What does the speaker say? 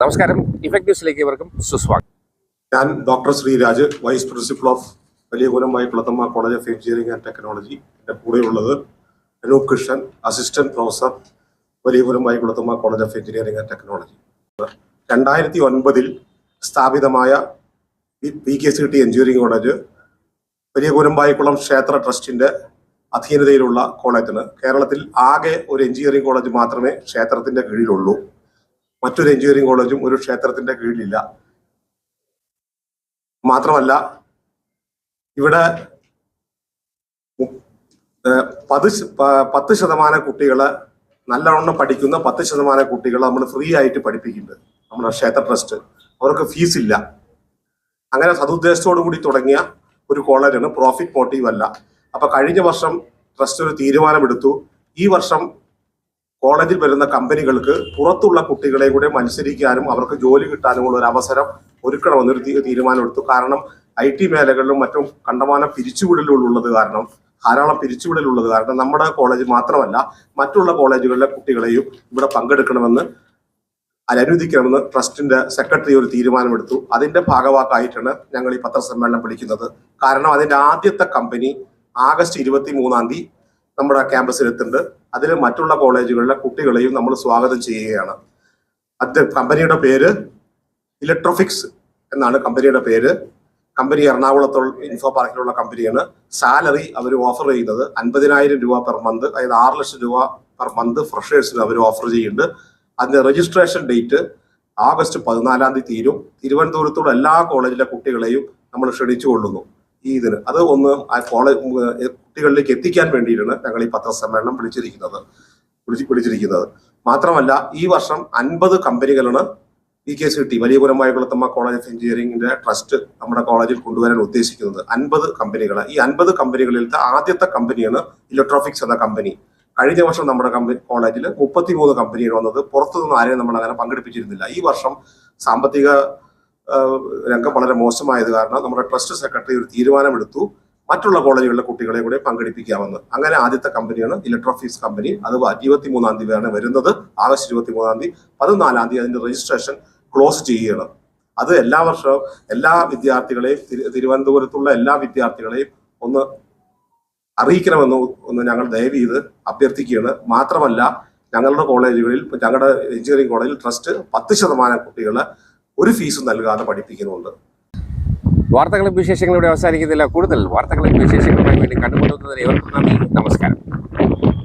നമസ്കാരം. ഇഫക്ട് ന്യൂസിലേക്ക് ഇവർക്കും സുസ്വാഗതം. ഞാൻ doctor Sreeraj vice principal of Valiyakulam Kulathamma college of engineering and technology എന്റെ കൂടെയുള്ളത് Anoop Krishnan assistant professor Valiyakulam Kulathamma college of engineering and technology. രണ്ടായിരത്തി ഒൻപതിൽ സ്ഥാപിതമായ P K C T engineering college Valiya Kurambayikulam ക്ഷേത്ര ട്രസ്റ്റിന്റെ അധീനതയിലുള്ള കോളേജിന് കേരളത്തിൽ ആകെ ഒരു എഞ്ചിനീയറിംഗ് കോളേജ് മാത്രമേ ക്ഷേത്രത്തിന്റെ കീഴിലുള്ളൂ. മറ്റൊരു എഞ്ചിനീയറിംഗ് കോളേജും ഒരു ക്ഷേത്രത്തിന്റെ കീഴിലില്ല. മാത്രമല്ല ഇവിടെ പത് പത്ത് ശതമാനം കുട്ടികളെ നല്ലവണ്ണം പഠിക്കുന്ന പത്ത് ശതമാനം കുട്ടികളെ നമ്മൾ ഫ്രീ ആയിട്ട് പഠിപ്പിക്കുന്നുണ്ട്. നമ്മുടെ ക്ഷേത്ര ട്രസ്റ്റ്. അവർക്ക് ഫീസ് ഇല്ല. അങ്ങനെ സതുദ്ദേശത്തോടു കൂടി തുടങ്ങിയ ഒരു കോളേജാണ് പ്രോഫിറ്റ് മോട്ടീവ് അല്ല. അപ്പൊ കഴിഞ്ഞ വർഷം ട്രസ്റ്റ് ഒരു തീരുമാനമെടുത്തു. ഈ വർഷം കോളേജിൽ വരുന്ന കമ്പനികൾക്ക് പുറത്തുള്ള കുട്ടികളെ കൂടെ മത്സരിക്കാനും അവർക്ക് ജോലി കിട്ടാനുമുള്ള ഒരു അവസരം ഒരുക്കണമെന്നൊരു തീരുമാനമെടുത്തു. കാരണം ഐ ടി മേഖലകളിലും മറ്റും കണ്ടമാനം പിരിച്ചുവിടലുള്ളത് കാരണം ധാരാളം പിരിച്ചുവിടലുള്ളത് കാരണം നമ്മുടെ കോളേജ് മാത്രമല്ല മറ്റുള്ള കോളേജുകളിലെ കുട്ടികളെയും ഇവിടെ പങ്കെടുക്കണമെന്ന് അനുവദിക്കണമെന്ന് ട്രസ്റ്റിന്റെ സെക്രട്ടറി ഒരു തീരുമാനമെടുത്തു. അതിന്റെ ഭാഗവാക്കായിട്ടാണ് ഞങ്ങൾ ഈ പത്രസമ്മേളനം വിളിക്കുന്നത്. കാരണം അതിന്റെ ആദ്യത്തെ കമ്പനി ആഗസ്റ്റ് ഇരുപത്തി മൂന്നാം തീയതി നമ്മുടെ ക്യാമ്പസിൽ എത്തുന്നുണ്ട് അതിൽ മറ്റുള്ള കോളേജുകളിലെ കുട്ടികളെയും നമ്മൾ സ്വാഗതം ചെയ്യുകയാണ്. അത് കമ്പനിയുടെ പേര് ഇലക്ട്രോഫിക്സ് എന്നാണ് കമ്പനിയുടെ പേര്. കമ്പനി എറണാകുളത്തുള്ള ഇൻഫോ പാർക്കിലുള്ള കമ്പനിയാണ്. സാലറി അവർ ഓഫർ ചെയ്യുന്നത് അൻപതിനായിരം രൂപ പെർ മന്ത് അതായത് ആറ് ലക്ഷം രൂപ പെർ മന്ത് ഫ്രഷേഴ്സിന് അവർ ഓഫർ ചെയ്യുന്നുണ്ട്. അതിന്റെ രജിസ്ട്രേഷൻ ഡേറ്റ് ആഗസ്റ്റ് പതിനാലാം തീയതി തീരും. തിരുവനന്തപുരത്തുള്ള എല്ലാ കോളേജിലെ കുട്ടികളെയും നമ്മൾ ക്ഷണിച്ചു കൊള്ളുന്നു ഈ ഇതിന് അത് ഒന്ന് ആ കോളേജ് കുട്ടികളിലേക്ക് എത്തിക്കാൻ വേണ്ടിയിട്ടാണ് ഞങ്ങൾ ഈ പത്രസമ്മേളനം വിളിച്ചിരിക്കുന്നത്. വിളിച്ച് വിളിച്ചിരിക്കുന്നത്. മാത്രമല്ല ഈ വർഷം അൻപത് കമ്പനികളാണ് P K C T Valiya Kulathamma college of എഞ്ചിനീയറിംഗിന്റെ ട്രസ്റ്റ് നമ്മുടെ കോളേജിൽ കൊണ്ടുവരാൻ ഉദ്ദേശിക്കുന്നത്. അൻപത് കമ്പനികൾ ഈ അൻപത് കമ്പനികളിലത്തെ ആദ്യത്തെ കമ്പനിയാണ് ഇലക്ട്രോഫിക്സ് എന്ന കമ്പനി. കഴിഞ്ഞ വർഷം നമ്മുടെ കമ്പനി കോളേജിൽ മുപ്പത്തിമൂന്ന് കമ്പനികൾ വന്നത് പുറത്തുനിന്ന് ആരെയും നമ്മൾ അങ്ങനെ പങ്കെടുപ്പിച്ചിരുന്നില്ല. ഈ വർഷം സാമ്പത്തിക രംഗം വളരെ മോശമായത് കാരണം നമ്മുടെ ട്രസ്റ്റ് സെക്രട്ടറി ഒരു തീരുമാനമെടുത്തു. മറ്റുള്ള കോളേജുകളിലെ കുട്ടികളെ കൂടെ പങ്കെടുപ്പിക്കാമെന്ന്. അങ്ങനെ ആദ്യത്തെ കമ്പനിയാണ് ഇലക്ട്രോഫിക്സ് കമ്പനി. അത് ഇരുപത്തി മൂന്നാം തീയതിയാണ് വരുന്നത്. ആഗസ്റ്റ് ഇരുപത്തി മൂന്നാം തീയതി. പതിനാലാം തീയതി അതിന്റെ രജിസ്ട്രേഷൻ ക്ലോസ് ചെയ്യുകയാണ്. അത് എല്ലാ വർഷവും എല്ലാ വിദ്യാർത്ഥികളെയും തിരു- തിരുവനന്തപുരത്തുള്ള എല്ലാ വിദ്യാർത്ഥികളെയും ഒന്ന് അറിയിക്കണമെന്ന് ഒന്ന് ഞങ്ങൾ ദയവ് ചെയ്ത് അഭ്യർത്ഥിക്കുകയാണ്. മാത്രമല്ല ഞങ്ങളുടെ കോളേജുകളിൽ ഞങ്ങളുടെ എഞ്ചിനീയറിംഗ് കോളേജിൽ ട്രസ്റ്റ് പത്ത് ശതമാനം കുട്ടികളെ ഒരു ഫീസും നൽകാതെ പഠിപ്പിക്കുന്നുണ്ട്. വാർത്തകളും വിശേഷങ്ങളും ഇവിടെ അവസാനിക്കുന്നില്ല. കൂടുതൽ വാർത്തകളും വിശേഷങ്ങളുമായി വേണ്ടി കണ്ടുമുട്ടുന്നതിന് ഏവർക്കും നന്ദി. നമസ്കാരം.